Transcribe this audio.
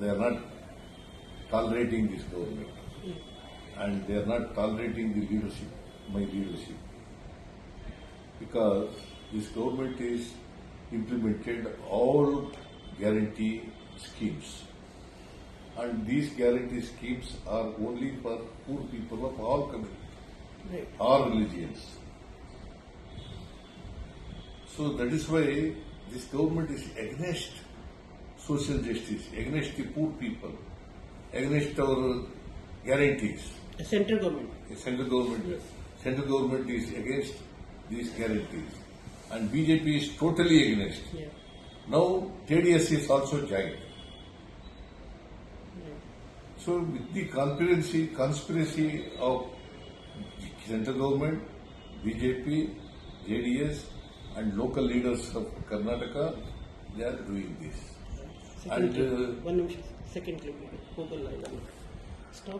they are not tolerating this government. Hmm. And they are not tolerating the leadership, my leadership. Because this government is implemented all guarantee schemes. And these guarantee schemes are only for poor people of all communities, Right. all religions. So that is why this government is against social justice, against the poor people, against our guarantees. The central government. The central government, Yes. central government is against these guarantees, and BJP is totally against. Yeah. Now TDS is also joined. So with the conspiracy, conspiracy of central government, BJP, JDS, and local leaders of Karnataka, they are doing this Second And clip. uh, One ನಿಮಿಷ second clip ಹೋಗಲ್ಲ ಇಲ್ಲ stop